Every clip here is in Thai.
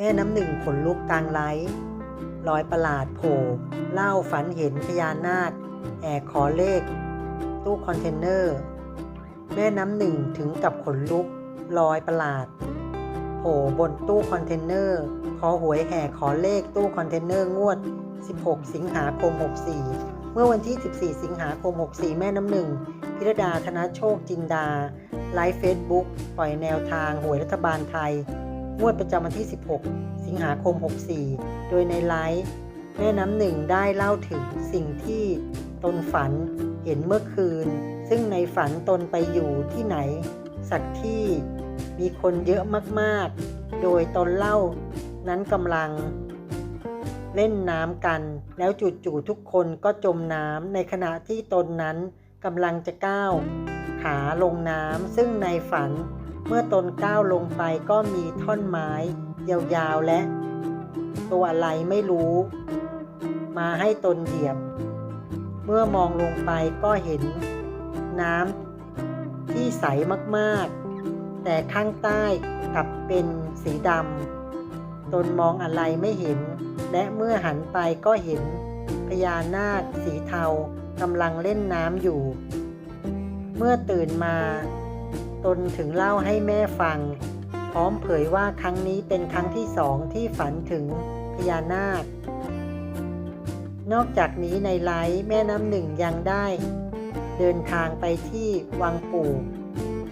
แม่น้ำหนึ่งขนลุกกลางไลฟ์รอยประหลาดโผล่เล่าฝันเห็นพญานาคแห่ขอเลข ตู้คอนเทนเนอร์ แม่น้ำหนึ่งถึงกับขนลุกรอยประหลาดโผล่บนตู้คอนเทนเนอร์ ขอหวยแห่ขอเลขตู้คอนเทนเนอร์งวด 16 สิงหาคม 64 เมื่อวันที่ 14 สิงหาคม 64 แม่น้ำหนึ่ง พิรดาธนโชคจินดา ไลฟ์เฟซบุ๊กปล่อยแนวทางหวยรัฐบาลไทย งวดประจำวันที่ 16 สิงหาคม 64 โดยในไลฟ์แม่น้ำหนึ่งได้เล่าถึงสิ่งที่ตนฝันเห็นเมื่อคืน ซึ่งในฝันตนไปอยู่ที่ไหน สักที่มีคนเยอะมากๆ โดยตนเล่านั้นกำลังเล่นน้ำกัน แล้วจู่ๆทุกคนก็จมน้ำในขณะที่ตนนั้นกำลังจะก้าวขาลงน้ำซึ่งในฝัน เมื่อตนก้าวลงไปก็มีท่อนไม้ ยาวๆ และ ตัวอะไรไม่รู้ มาให้ตนเหยียบ เมื่อมองลงไปก็เห็น น้ำที่ใสมากๆ แต่ข้างใต้กลับเป็นสีดำตนมองอะไรไม่เห็น และเมื่อหันไปก็เห็นพญานาคสีเทากำลังเล่นน้ำอยู่ เมื่อตื่นมา ตนถึงเล่าให้แม่ฟัง พร้อมเผยว่าครั้งนี้เป็นครั้งที่สองที่ฝันถึงพญานาค นอกจากนี้ในไลฟ์แม่น้ำหนึ่งยังได้ เดินทางไปที่วังปู่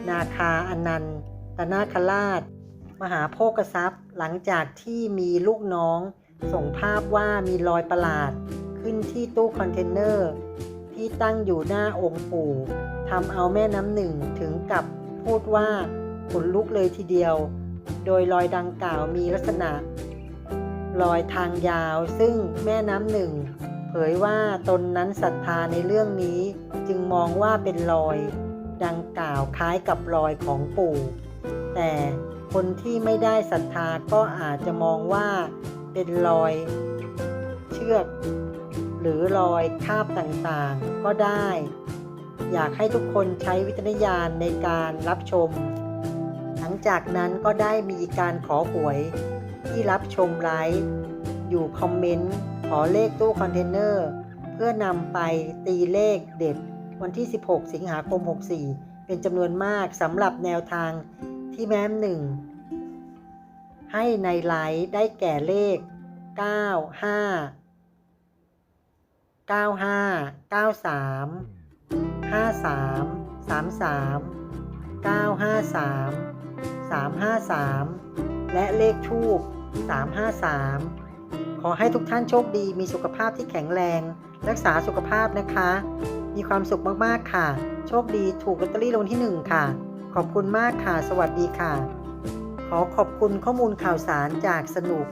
นาคาอนันตนาคราช มหาโภคทรัพย์หลังจากที่มีลูกน้อง ส่งภาพว่ามีรอยประหลาด ขึ้นที่ตู้คอนเทนเนอร์ ที่ตั้งอยู่หน้าองค์ปู่ทำเอาแม่น้ำหนึ่งถึงกับ พูดว่าขนลุกเลยทีเดียว โดยรอยดังกล่าวมีลักษณะ รอยทางยาวซึ่งแม่น้ำหนึ่ง เผยว่าตนนั้นศรัทธาในเรื่องนี้จึงมองว่าเป็นรอย ดังกล่าวคล้ายกับรอยของปู่ แต่คนที่ไม่ได้ศรัทธาก็อาจจะมองว่าเป็นรอย เชือก หรือรอยคาบต่างๆก็ได้ อยากให้ทุกคนใช้วิจารณญาณในการรับชม หลังจากนั้นก็ได้มีการขอหวยที่รับชมไลฟ์อยู่คอมเมนต์ ขอเลขตู้คอนเทนเนอร์ เพื่อนำไปตีเลขเด็ด วันที่ 16 สิงหาคม 64 เป็นจำนวนมากสำหรับแนวทางที่แม้มหนึ่งให้ในไลฟ์ได้แก่เลข 95 95 93 53 33 953 353 และเลขทูบ353 ขอให้ทุกท่านโชคดีมีสุขภาพที่แข็งแรง รักษาสุขภาพนะคะ มีความสุขมากๆค่ะ โชคดีถูกลอตเตอรี่รางวัลที่ 1 ค่ะ ขอบคุณมากค่ะ สวัสดีค่ะ ขอขอบคุณข้อมูลข่าวสารจากสนุก